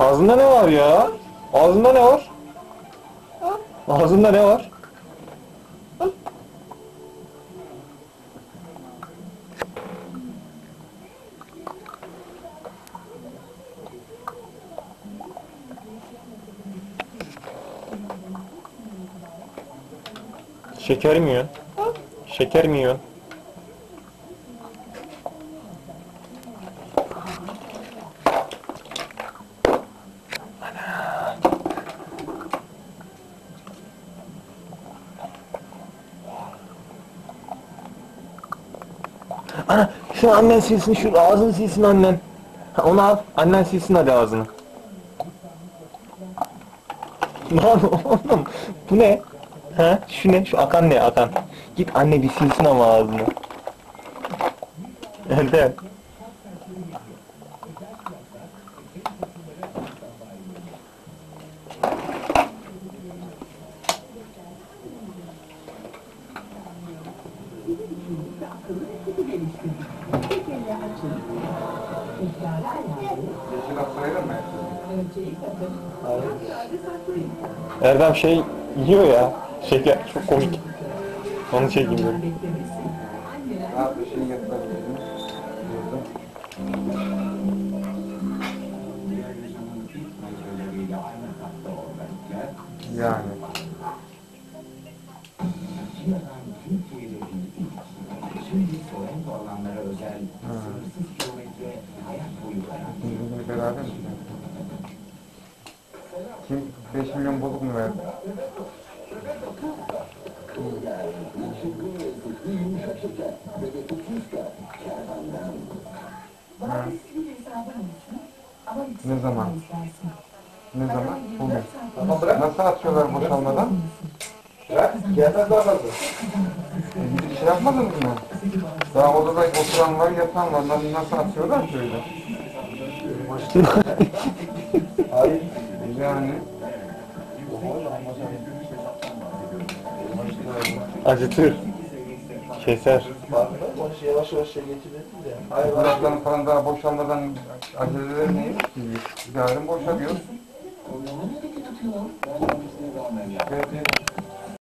Ağzında ne var ya? Ağzında ne var? Ağzında ne var? Şeker mi yiyorsun? Şeker mi yiyorsun? Ana şu annen silsin şu ağzını silsin annen. Ha, onu al annen silsin hadi ağzını. Lan oğlum bu ne? Ha şu ne? Şu akan ne akan? Git anne bir silsin ama ağzını. Elde. Erdem şey yiyor ya. Şeker çok komik. Onu çekeyim dedim. Abi şey yapabilirim. Yani. Bizimle beraber mi? Kim 5 milyon bozuk mu verdi? Ne zaman? Ne zaman? Bugün. Nasıl atıyorlar boşalmadan? Gelmez daha fazla. E, şey yapmadınız mı? Daha odada oturan var, yatan var. Nasıl, atıyorlar şöyle? Hayır. Yani. Acıtır. Keser. Şey yavaş yavaş şey getirdin de. Hayır. Kulaklarını falan daha boşalmadan aceleleri neymiş ki? Yarın boşalıyor. Evet, evet.